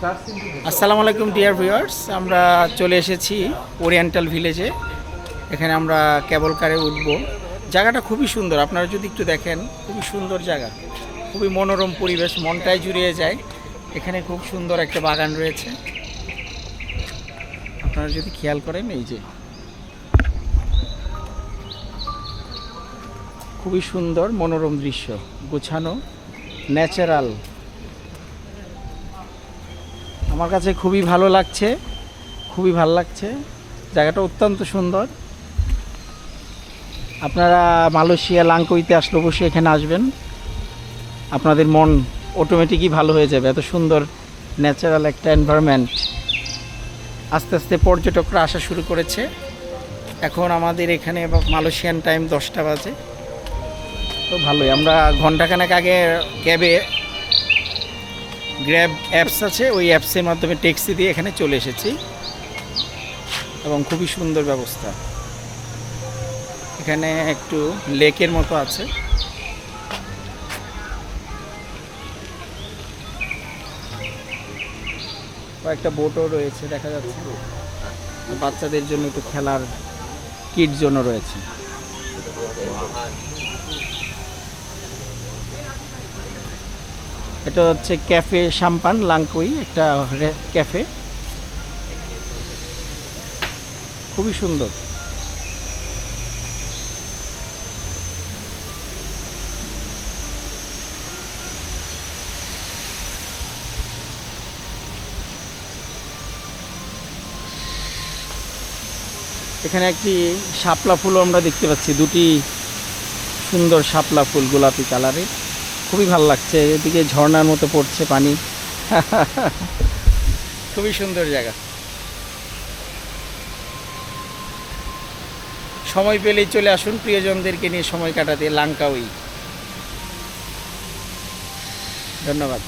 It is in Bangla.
আসসালামু আলাইকুম ডিয়ার ভিউয়ার্স আমরা চলে এসেছি ওরিয়েন্টাল ভিলেজে এখানে আমরা কেবল কারে উঠব। জায়গাটা খুবই সুন্দর। আপনারা যদি একটু দেখেন, খুবই সুন্দর জায়গা। খুবই মনোরম পরিবেশ, মনটাই জুড়িয়ে যায়। এখানে খুব সুন্দর একটা বাগান রয়েছে। আপনারা যদি খেয়াল করেন, এই যে। খুবই সুন্দর, মনোরম দৃশ্য। গোছানো ন্যাচারাল আমার কাছে খুবই ভালো লাগছে, খুবই ভালো লাগছে। জায়গাটা অত্যন্ত সুন্দর। আপনারা মালয়েশিয়া লাঙ্কইতে আসলে অবশ্যই এখানে আসবেন। আপনাদের মন অটোমেটিকই ভালো হয়ে যাবে। এত সুন্দর ন্যাচারাল একটা এনভায়রনমেন্ট আস্তে আস্তে পর্যটকরা আসা শুরু করেছে। এখন আমাদের এখানে মালয়েশিয়ান টাইম দশটা বাজে। তো ভালোই, আমরা ঘন্টাখানেক আগে ক্যাবে গ্র্যাব অ্যাপস আছে, ওই অ্যাপসের মাধ্যমে ট্যাক্সি দিয়ে এখানে চলে এসেছি। এবং খুবই সুন্দর ব্যবস্থা। এখানে একটু লেকের মতো আছে। কয়েকটা বোটও রয়েছে, দেখা যাচ্ছে। বাচ্চাদের জন্য একটু খেলার কিট জন্য রয়েছে। এটা হচ্ছে ক্যাফে শাম্পান, লাংকুই, একটা ক্যাফে। খুবই সুন্দর। এখানে একটি শাপলা ফুলও আমরা দেখতে পাচ্ছি, দুটি সুন্দর শাপলা ফুল গোলাপি কালারের। খুবই ভালো লাগছে, এদিকে ঝর্নার মতো পড়ছে পানি। খুবই সুন্দর জায়গা। সময় পেলেই চলে আসুন, প্রিয়জনদেরকে নিয়ে সময় কাটাতে লাঙ্কাউই ধন্যবাদ।